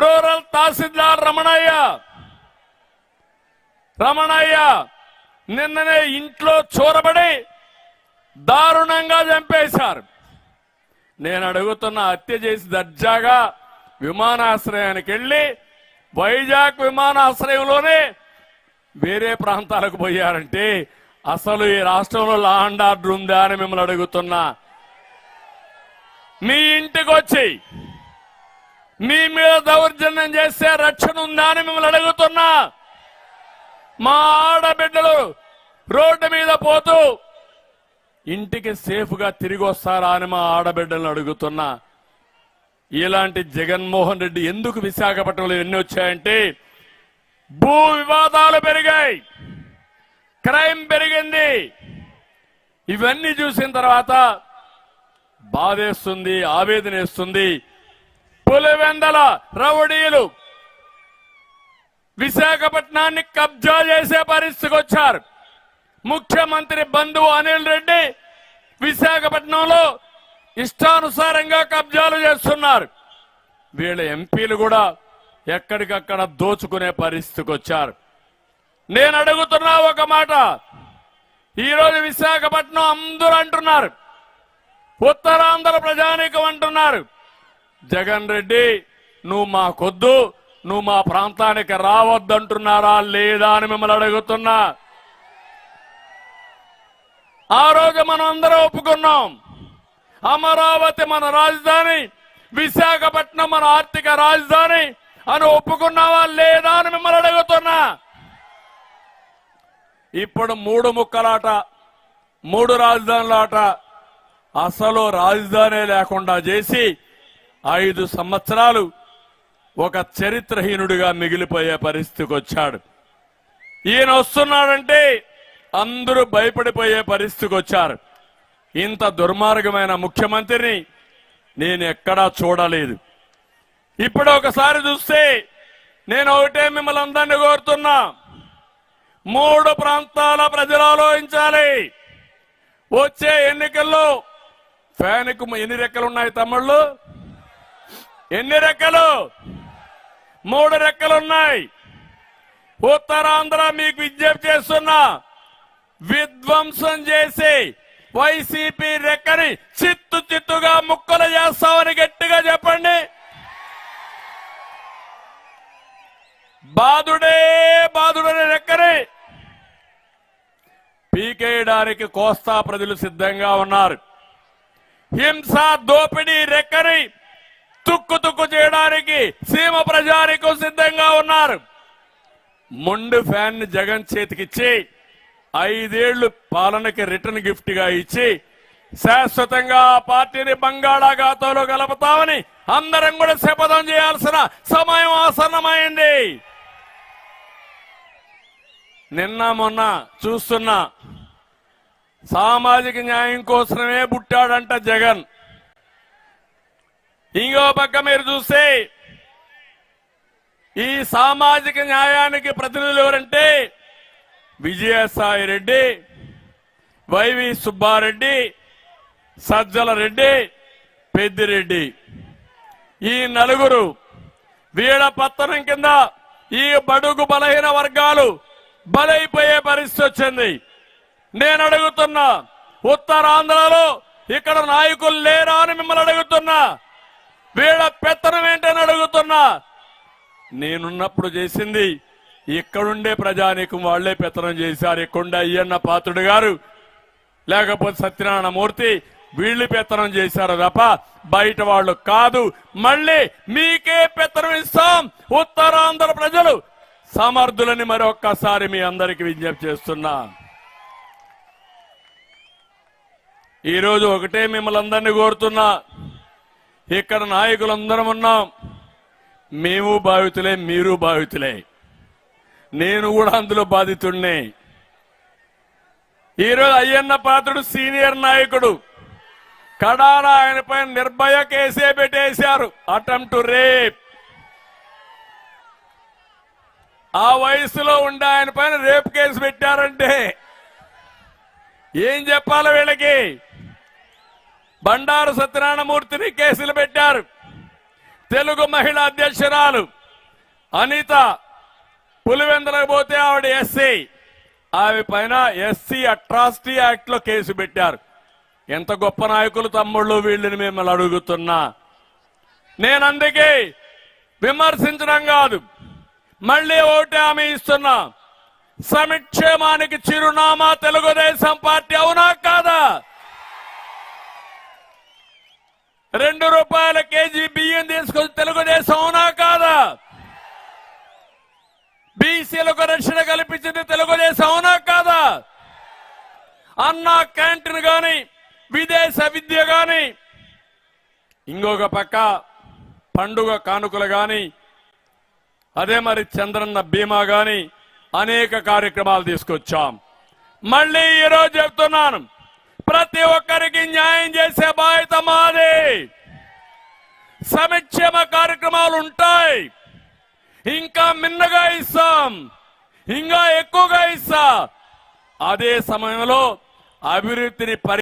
Rural తహసీల్దార్ రమణయ్య. రమణయ్య నిన్ననే ఇంట్లో చూరబడి దారుణంగా చంపేశారు. నేను అడుగుతున్న హత్య చేసి దర్జాగా విమానాశ్రయానికి వెళ్ళి వైజాగ్ విమానాశ్రయంలోనే వేరే ప్రాంతాలకు పోయారంటే అసలు ఈ రాష్ట్రంలో లా అండ్ ఆర్డర్ ఉందా అని మిమ్మల్ని అడుగుతున్నా. మీ ఇంటికి వచ్చి మీ మీద దౌర్జన్యం చేస్తే రక్షణ ఉందా అని మిమ్మల్ని అడుగుతున్నా. మా ఆడబిడ్డలు రోడ్డు మీద పోతూ ఇంటికి సేఫ్గా తిరిగి వస్తారా అని మా ఆడబిడ్డలను అడుగుతున్నా. ఇలాంటి జగన్మోహన్ రెడ్డి ఎందుకు విశాఖపట్నంలో ఎన్ని వచ్చాయంటే భూ వివాదాలు పెరిగాయి క్రైమ్ పెరిగింది. ఇవన్నీ చూసిన తర్వాత బాధేస్తుంది ఆవేదనేస్తుంది. పులివెందల రౌడీలు విశాఖపట్నాన్ని కబ్జా చేసే పరిస్థితికి వచ్చారు. ముఖ్యమంత్రి బంధువు అనిల్ రెడ్డి విశాఖపట్నంలో ఇష్టానుసారంగా కబ్జాలు చేస్తున్నారు. వీళ్ళ ఎంపీలు కూడా ఎక్కడికక్కడ దోచుకునే పరిస్థితికి వచ్చారు. నేను అడుగుతున్నా ఒక మాట. ఈరోజు విశాఖపట్నం అందరూ అంటున్నారు. ఉత్తరాంధ్ర ప్రజానీకం అంటున్నారు. జగన్ రెడ్డి నువ్వు మాకొద్దు నువ్వు మా ప్రాంతానికి రావద్దంటున్నారా లేదా అని మిమ్మల్ని అడుగుతున్నా. ఆ రోజు మనం అందరం ఒప్పుకున్నాం. అమరావతి మన రాజధాని విశాఖపట్నం మన ఆర్థిక రాజధాని అని ఒప్పుకున్నావా లేదా అని మిమ్మల్ని అడుగుతున్నా. ఇప్పుడు మూడు ముక్కలాట మూడు రాజధానులాట అసలు రాజధాని లేకుండా చేసి ఐదు సంవత్సరాలు ఒక చరిత్రహీనుడిగా మిగిలిపోయే పరిస్థితికి వచ్చాడు. ఈయన వస్తున్నాడంటే అందరూ భయపడిపోయే పరిస్థితికి వచ్చారు. ఇంత దుర్మార్గమైన ముఖ్యమంత్రిని నేను ఎక్కడా చూడలేదు. ఇప్పుడు ఒకసారి చూస్తే నేను ఒకటే మిమ్మల్ని అందరినీ కోరుతున్నా. మూడు ప్రాంతాల ప్రజలు ఆలోచించాలి. వచ్చే ఎన్నికల్లో ఫ్యాన్కు ఎన్ని రెక్కలు ఉన్నాయి తమ్ముళ్ళు? ఎన్ని రెక్కలు? మూడు రెక్కలు ఉన్నాయి ఉత్తరాంధ్ర మీకు విజ్ఞప్తి చేస్తున్నా విధ్వంసం చేసి వైసీపీ రెక్కని చిత్తు చిత్తుగా ముక్కలు చేస్తామని గట్టిగా చెప్పండి. బాధుడే బాధుడని రెక్కని పీకేయడానికి కోస్తా ప్రజలు సిద్ధంగా ఉన్నారు. హింస దోపిడీ రెక్కని తుక్కు తుక్కు చేయడానికి సీమ ప్రజానికం సిద్ధంగా ఉన్నారు. మొండు ఫ్యాన్ని జగన్ చేతికిచ్చి ఐదేళ్ళు పాలనకి రిటర్న్ గిఫ్ట్గా ఇచ్చి శాశ్వతంగా పార్టీని బంగాళాఖాతంలో కలుపుతామని అందరం కూడా శపథం చేయాల్సిన సమయం ఆసన్నమైంది. నిన్న మొన్న చూస్తున్నా సామాజిక న్యాయం కోసమే పుట్టాడంట జగన్. ఇంకో పక్క మీరు చూస్తే ఈ సామాజిక న్యాయానికి ప్రతినిధులు ఎవరంటే విజయసాయి రెడ్డి వైవి సుబ్బారెడ్డి సజ్జల రెడ్డి పెద్దిరెడ్డి. ఈ నలుగురు వీడ పత్తనం కింద ఈ బడుగు బలహీన వర్గాలు బలైపోయే పరిస్థితి వచ్చింది. నేను అడుగుతున్నా ఉత్తరాంధ్రలో ఇక్కడ నాయకులు లేరా అని మిమ్మల్ని అడుగుతున్నా. వీళ్ళ పెత్తనం ఏంటని అడుగుతున్నా. నేనున్నప్పుడు చేసింది ఇక్కడుండే ప్రజానీకం వాళ్ళే పెత్తనం చేశారు. ఇక్కడుండే అయ్యన్న పాత్రుడు గారు లేకపోతే సత్యనారాయణ మూర్తి వీళ్ళు పెత్తనం చేశారు తప్ప బయట వాళ్ళు కాదు. మళ్ళీ మీకే పెత్తనం ఇస్తాం. ఉత్తరాంధ్ర ప్రజలు సమర్థులని మరొక్కసారి మీ అందరికి విజ్ఞప్తి చేస్తున్నా. ఈరోజు ఒకటే మిమ్మల్ని అందరినీ కోరుతున్నా. ఇక్కడ నాయకులందరం ఉన్నాం. మేము బాధితులే మీరు బాధితులే. నేను కూడా అందులో బాధితుడినే. ఈరోజు అయ్యన్న పాత్రుడు సీనియర్ నాయకుడు. కడాన ఆయనపై నిర్భయ కేసే పెట్టేశారు. Attempt rape. ఆ వయసులో ఉండే ఆయన పైన రేప్ కేసు పెట్టారంటే ఏం చెప్పాలి వీళ్ళకి? బండారు సత్యనారాయణమూర్తిని కేసులు పెట్టారు. తెలుగు మహిళా అధ్యక్షురాలు అనిత పులివెందలకు పోతే ఆవిడ ఎస్సీ. ఆమె పైన ఎస్సీ అట్రాసిటీ యాక్ట్లో కేసు పెట్టారు. ఎంత గొప్ప నాయకులు తమ్ముళ్ళు వీళ్ళని మిమ్మల్ని అడుగుతున్నా. నేను అందుకే విమర్శించడం కాదు మళ్ళీ ఓటే హామీ ఇస్తున్నా. సమిక్షేమానికి చిరునామా తెలుగుదేశం పార్టీ అవునా కాదా? రెండు రూపాయల కేజీ బియ్యం తీసుకొని తెలుగుదేశం అవునా కాదా? బీసీలకు రక్షణ కల్పించింది తెలుగుదేశం అవునా కాదా? అన్న క్యాంటీన్ గాని విదేశ విద్య గాని ఇంకొక పక్క పండుగ కానుకలు గాని అదే మరి చంద్రన్న బీమా గాని అనేక కార్యక్రమాలు తీసుకొచ్చాం. మళ్ళీ ఈరోజు చెప్తున్నాను. ప్రతి ఒక్కరికి న్యాయం చేసే బాధ్యత మాది. సంక్షేమ కార్యక్రమాలు ఉంటాయి. ఇంకా మిన్నగా ఇస్తాం. ఇంకా ఎక్కువగా ఇస్తా. అదే సమయంలో అభివృద్ధిని పరి